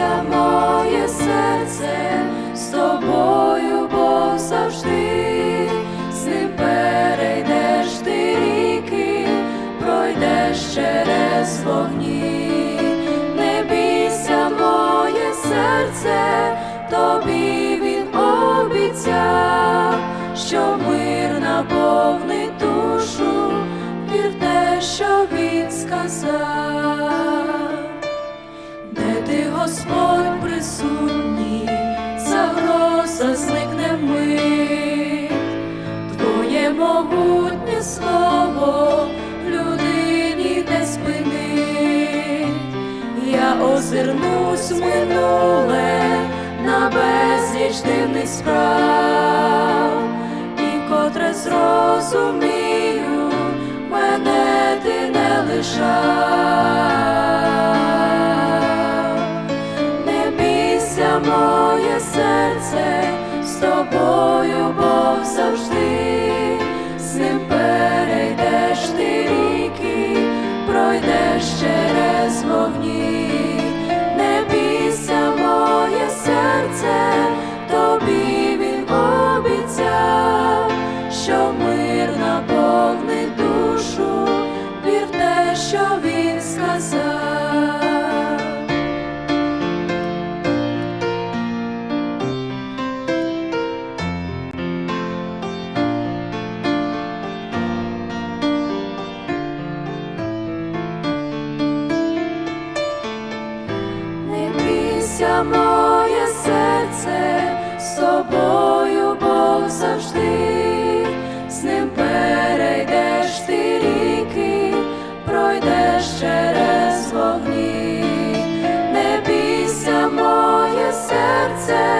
бійся, моє серце, з тобою Бог завжди, з ним перейдеш ти ріки, пройдеш через вогні, не бійся, моє серце, тобі він обіцяв, що мир наповнить душу, вір те, що він сказав. Господь, присутній, загроза зникне мить, Твоє могутнє слово в людині не спинить. Я озирнусь в минуле на безліч дивних справ, і котре зрозумію, мене ти не лишав. Моє серце, з тобою Бог завжди, серце,